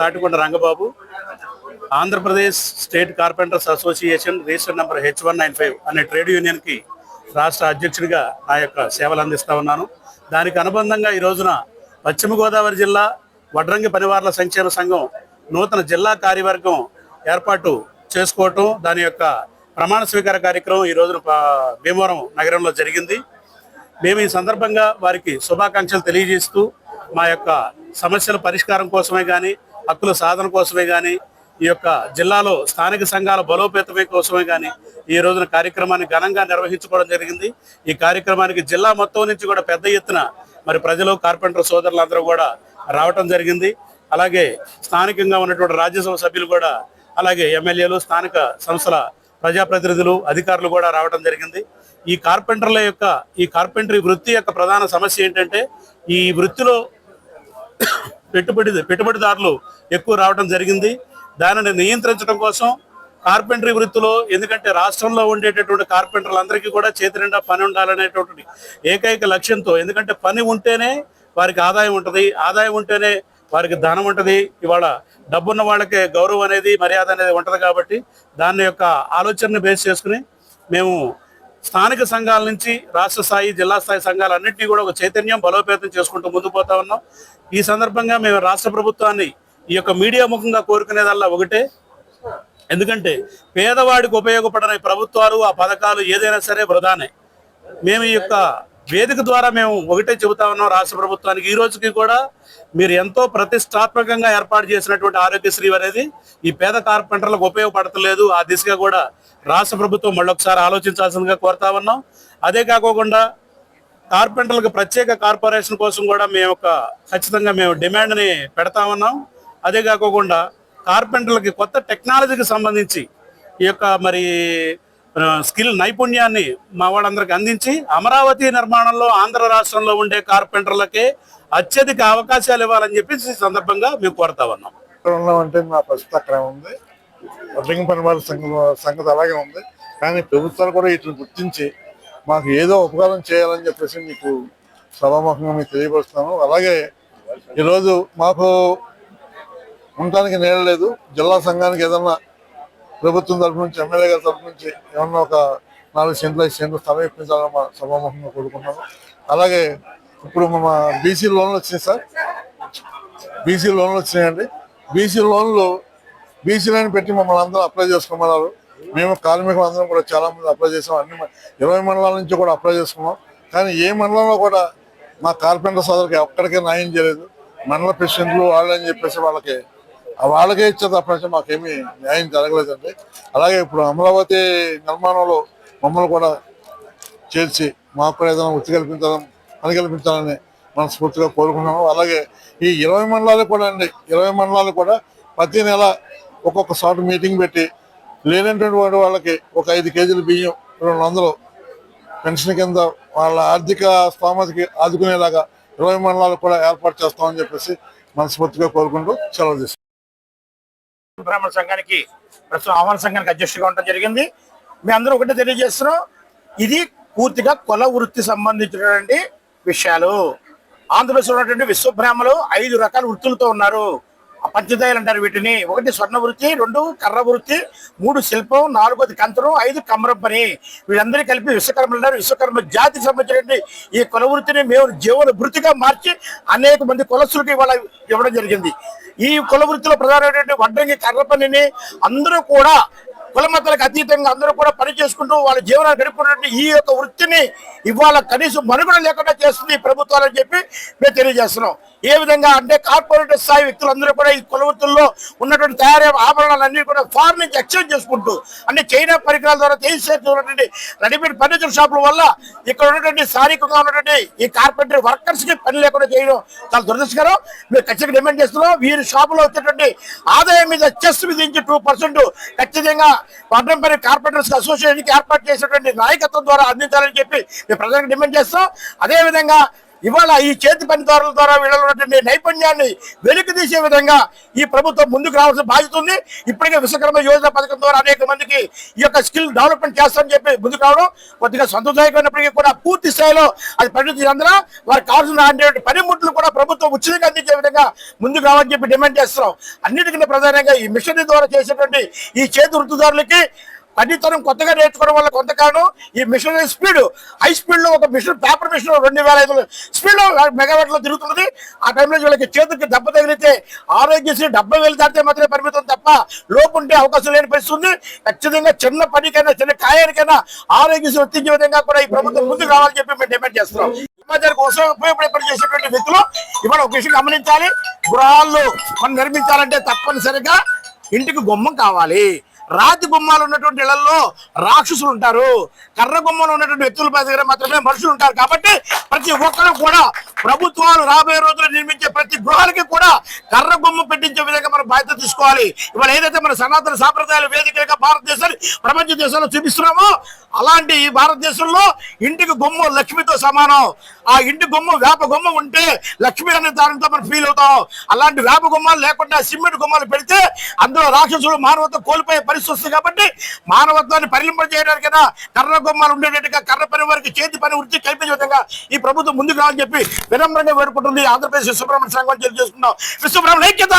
Tatikonda Rangababu Andhra Pradesh state carpenters association register number H one nine five అనే trade యూనియన్కి రాష్ట్ర అధ్యక్షుడిగా నా యొక్క సేవలు అందిస్తా ఉన్నాను. దానికి అనుబంధంగా ఈ రోజున పశ్చిమ గోదావరి జిల్లా వడ్రంగి పనివార్ల సంక్షేమ సంఘం నూతన జిల్లా కార్యవర్గం ఏర్పాటు చేసుకోవటం దాని యొక్క ప్రమాణ స్వీకార కార్యక్రమం ఈ రోజున భీమవరం నగరంలో జరిగింది. మేము ఈ సందర్భంగా వారికి శుభాకాంక్షలు తెలియజేస్తూ మా యొక్క సమస్యల పరిష్కారం కోసమే కానీ హక్కుల సాధన కోసమే కానీ ఈ యొక్క జిల్లాలో స్థానిక సంఘాల బలోపేతమే కోసమే కానీ ఈ రోజున కార్యక్రమాన్ని ఘనంగా నిర్వహించుకోవడం జరిగింది. ఈ కార్యక్రమానికి జిల్లా మొత్తం నుంచి కూడా పెద్ద ఎత్తున మరి ప్రజలు కార్పెంటర్ సోదరులందరూ కూడా రావటం జరిగింది. అలాగే స్థానికంగా ఉన్నటువంటి రాజ్యసభ సభ్యులు కూడా అలాగే ఎమ్మెల్యేలు స్థానిక సంస్థల ప్రజాప్రతినిధులు అధికారులు కూడా రావడం జరిగింది. ఈ కార్పెంటర్ల యొక్క ఈ కార్పెంటరీ వృత్తి యొక్క ప్రధాన సమస్య ఏంటంటే ఈ వృత్తిలో పెట్టుబడి పెట్టుబడిదారులు ఎక్కువ రావడం జరిగింది. దానిని నియంత్రించడం కోసం కార్పెంటరీ వృత్తిలో ఎందుకంటే రాష్ట్రంలో ఉండేటటువంటి కార్పెంటర్లందరికీ కూడా చేతి నిండా పని ఉండాలనేటటువంటి ఏకైక లక్ష్యంతో ఎందుకంటే పని ఉంటేనే వారికి ఆదాయం ఉంటుంది. ఆదాయం ఉంటేనే వారికి ధనం ఉంటుంది. ఇవాళ డబ్బున్న వాళ్ళకే గౌరవం అనేది మర్యాద అనేది ఉంటుంది కాబట్టి దాని యొక్క ఆలోచనని బేస్ చేసుకుని మేము స్థానిక సంఘాల నుంచి రాష్ట్ర స్థాయి జిల్లా స్థాయి సంఘాలన్నింటినీ కూడా ఒక చైతన్యం బలోపేతం చేసుకుంటూ ముందుకు పోతా ఉన్నాం. ఈ సందర్భంగా మేము రాష్ట్ర ప్రభుత్వాన్ని ఈ యొక్క మీడియా ముఖంగా కోరుకునేదల్లా ఒకటే. ఎందుకంటే పేదవాడికి ఉపయోగపడని ప్రభుత్వాలు ఆ పథకాలు ఏదైనా సరే వృధానే మేము ఈ యొక్క వేదిక ద్వారా మేము ఒకటే చెబుతా ఉన్నాం రాష్ట్ర ప్రభుత్వానికి. ఈ రోజుకి కూడా మీరు ఎంతో ప్రతిష్టాత్మకంగా ఏర్పాటు చేసినటువంటి ఆరోగ్యశ్రీ అనేది ఈ పేద కార్పెంటర్లకు ఉపయోగపడతలేదు. ఆ దిశగా కూడా రాష్ట్ర ప్రభుత్వం మళ్ళొకసారి ఆలోచించాల్సిందిగా కోరుతా ఉన్నాం. అదే కాకోకుండా కార్పెంటర్లకు ప్రత్యేక కార్పొరేషన్ కోసం కూడా మేము ఒక ఖచ్చితంగా మేము డిమాండ్ని పెడతా ఉన్నాం. అదే కాకోకుండా కార్పెంటర్లకి కొత్త టెక్నాలజీకి సంబంధించి ఈ యొక్క మరి స్కిల్ నైపుణ్యాన్ని మా వాళ్ళందరికీ అందించి అమరావతి నిర్మాణంలో ఆంధ్ర రాష్ట్రంలో ఉండే కార్పెంటర్లకే అత్యధిక అవకాశాలు ఇవ్వాలని చెప్పేసి ఈ సందర్భంగా మేము కోరుతా ఉన్నాం. అంటే ఉన్నామంటే నా పరిస్థితి అక్కడ ఉంది. వడ్రంగి పని వాళ్ళ సంఘం సంగతి అలాగే ఉంది. కానీ ప్రభుత్వాలు కూడా వీటిని గుర్తించి మాకు ఏదో ఉపకారం చేయాలని చెప్పేసి మీకు సభాముఖంగా మీకు తెలియపరుస్తున్నాను అలాగే ఈరోజు మాకు ఉండటానికి నీడ లేదు. జిల్లా సంఘానికి ఏదన్నా ప్రభుత్వం తరఫు నుంచి ఎమ్మెల్యే గారి తరఫు నుంచి ఏమన్నా ఒక నాలుగు సెంట్లు ఐదు సెంట్లు స్థలం ఇప్పించాలని మా సభాముఖంగా కోరుకున్నాము అలాగే ఇప్పుడు మా బీసీ లోన్లు వచ్చినాయి సార్. బీసీ లోన్లు వచ్చినాయండి. బీసీ లోన్లు బీసీలను పెట్టి మమ్మల్ని అందరూ అప్లై చేసుకోమన్నారు మేము కార్మికులు అందరం కూడా చాలా మంది అప్లై చేసాం. అన్ని ఇరవై మండలాల నుంచి కూడా అప్లై చేసుకున్నాం. కానీ ఏ మండలంలో కూడా మా కార్పెంటర్ సోదరికి ఒక్కడికే న్యాయం చేయలేదు. మండల ప్రెసిడెంట్లు వాళ్ళని చెప్పేసి వాళ్ళకి వాళ్ళకే ఇచ్చారు తప్ప మాకేమీ న్యాయం జరగలేదండి. అలాగే ఇప్పుడు అమరావతి నిర్మాణంలో మమ్మల్ని కూడా చేర్చి మాకు కూడా ఏదైనా వృత్తి కల్పించాలని పని కల్పించాలని మనస్ఫూర్తిగా కోరుకున్నాము అలాగే ఈ ఇరవై మండలాలు కూడా అండి ఇరవై మండలాలు కూడా ప్రతి నెల ఒక్కొక్క చోట మీటింగ్ పెట్టి లేనటువంటి వాళ్ళకి ఒక ఐదు కేజీలు బియ్యం రెండు వందలు పెన్షన్ కింద వాళ్ళ ఆర్థిక స్తోమతకి ఆదుకునేలాగా ఇరవై మండలాలు కూడా ఏర్పాటు చేస్తామని చెప్పేసి మనస్ఫూర్తిగా కోరుకుంటూ సెలవు బ్రాహ్మణ సంఘానికి ప్రస్తుతం ఆహ్వాన సంఘానికి అధ్యక్షుడిగా ఉండడం జరిగింది. మీ అందరూ ఒకటే తెలియజేస్తున్నాం. ఇది పూర్తిగా కుల వృత్తి సంబంధించినటువంటి విషయాలు. ఆంధ్రప్రదేశ్ ఉన్నటువంటి విశ్వబ్రాహ్మలు ఐదు రకాల వృత్తులతో ఉన్నారు. పంచదాయలు అంటారు వీటిని. ఒకటి స్వర్ణ వృత్తి రెండు కర్ర వృత్తి మూడు శిల్పం నాలుగోది కంతరం ఐదు కమరం పని వీళ్ళందరూ కలిపి విశ్వకర్మలు అంటారు. విశ్వకర్మ జాతికి సంబంధించినటువంటి ఈ కుల వృత్తిని మేము జీవన వృత్తిగా మార్చి అనేక మంది కులస్తులకి ఇవాళ ఇవ్వడం జరిగింది. ఈ కుల వృత్తిలో ప్రధానమైనటువంటి వడ్రంగి కర్ర పనిని అందరూ కూడా కులమతలకు అతీతంగా అందరూ కూడా పని చేసుకుంటూ వాళ్ళ జీవనాన్ని గడుపుకున్నటువంటి ఈ యొక్క వృత్తిని ఇవాళ కనీసం మనుగడ లేకుండా చేస్తుంది ప్రభుత్వాలని చెప్పి మేము తెలియజేస్తున్నాం. ఏ విధంగా అంటే కార్పొరేట్ స్థాయి వ్యక్తులందరూ కూడా ఈ కుల వృత్తుల్లో ఉన్నటువంటి తయారీ ఆభరణాలన్నీ కూడా ఫారెన్ నుంచి ఎక్స్చేంజ్ చేసుకుంటూ అంటే చైనా పరికరాల ద్వారా చేసేటువంటి రెడీమేడ్ ఫర్నిచర్ షాపుల వల్ల ఇక్కడ ఉన్నటువంటి స్థానికంగా ఉన్నటువంటి ఈ కార్పెంటరీ వర్కర్స్కి పని లేకుండా చేయడం చాలా దురదృష్టకరం. మేము ఖచ్చితంగా డిమాండ్ చేస్తున్నాం. వీరి షాపులో వచ్చేటువంటి ఆదాయం మీద చెస్ విధించి టూ పర్సెంట్ ఖచ్చితంగా వడ్రంపల్లి కార్పొరేటర్స్ అసోసియేషన్కి ఏర్పాటు చేసినటువంటి నాయకత్వం ద్వారా అందించాలని చెప్పి మేము ప్రజలకు డిమాండ్ చేస్తాం అదేవిధంగా ఇవాళ ఈ చేతి పనిదారుల ద్వారా వీళ్ళలో ఉన్నటువంటి నైపుణ్యాన్ని వెలికి తీసే విధంగా ఈ ప్రభుత్వం ముందుకు రావాల్సిన బాధ్యత ఉంది. ఇప్పటికే విశ్వకర్మ యోజన పథకం ద్వారా అనేక మందికి ఈ యొక్క స్కిల్ డెవలప్మెంట్ చేస్తామని చెప్పి ముందుకు రావడం కొద్దిగా సంతోషదాయకమైనప్పటికీ కూడా పూర్తి స్థాయిలో అది పరిణితి అందరూ వారికి కావాల్సిన పనిముట్లు కూడా ప్రభుత్వం ఉచితంగా అందించే విధంగా ముందుకు రావాలని చెప్పి డిమాండ్ చేస్తున్నాం. అన్నిటికన్నా ప్రధానంగా ఈ మిషన్ ద్వారా చేసేటువంటి ఈ చేతి వృత్తిదారులకి పనితనం కొత్తగా నేర్చుకోవడం వల్ల కొంతకాలం ఈ మిషన్ స్పీడ్ హై స్పీడ్లో ఒక మిషన్ పేపర్ మిషన్ రెండు వేల ఐదు స్పీడ్ మెగావాట్లో తిరుగుతున్నది. ఆ టైంలో వీళ్ళకి చేతికి దెబ్బ తగిలితే ఆరోగ్యశ్రీ డెబ్బై వేలు దాటితే మాత్రమే పరిమితం తప్ప లోపు ఉంటే అవకాశం లేని పరిస్థితుంది ఖచ్చితంగా చిన్న పనికైనా చిన్న కాయానికైనా ఆరోగ్యశ్రీ వర్తించే విధంగా కూడా ఈ ప్రభుత్వం ముందుకు రావాలని చెప్పి మేము డిమాండ్ చేస్తున్నాం. సమాజానికి కోసం ఉపయోగపడే పని చేసేటువంటి వ్యక్తులు ఇవాళ ఒక విషయం గమనించాలి. గృహాల్లో మనం నిర్మించాలంటే తప్పనిసరిగా ఇంటికి గుమ్మం కావాలి. రాతి బొమ్మలు ఉన్నటువంటి ఇళ్ళలో రాక్షసులు ఉంటారు. కర్ర బొమ్మలు ఉన్నటువంటి వ్యక్తుల దగ్గర మాత్రమే మనుషులు ఉంటారు. కాబట్టి ప్రతి ఒక్కరు కూడా ప్రభుత్వాలు రాబోయే రోజుల్లో నిర్మించే ప్రతి గృహాలకి కూడా కర్ర బొమ్మ పెట్టించే విధంగా మనం బాధ్యత తీసుకోవాలి. ఇవాళ ఏదైతే మన సనాతన సాంప్రదాయాల వేదికగా భారతదేశాన్ని ప్రపంచ దేశాల్లో చూపిస్తున్నామో అలాంటి ఈ భారతదేశంలో ఇంటికి గుమ్మ లక్ష్మితో సమానం. ఆ ఇంటి గుమ్మ వేప గుమ్మ ఉంటే లక్ష్మి అనే దానితో మనం ఫీల్ అవుతాం. అలాంటి వేప గుమ్మాలు లేకుండా సిమెంట్ గుమ్మాలు పెడితే అందులో రాక్షసుడు మానవత్వం కోల్పోయే పరిస్థితి వస్తుంది కాబట్టి మానవత్వాన్ని పరిలింపజేయడానికైనా కర్ర గుమ్మాలు ఉండేటట్టుగా కర్ర పని వారికి చేతి పని వృత్తి కల్పించే విధంగా ఈ ప్రభుత్వం ముందుకు రావాలని చెప్పి వినమ్రంగా వేడుకుంటుంది. ఆంధ్రప్రదేశ్ విశ్వబ్రహ్మణ్య సంఘం తెలియజేస్తున్నాం విశ్వబ్రహ్మణ్య ఐక్యత!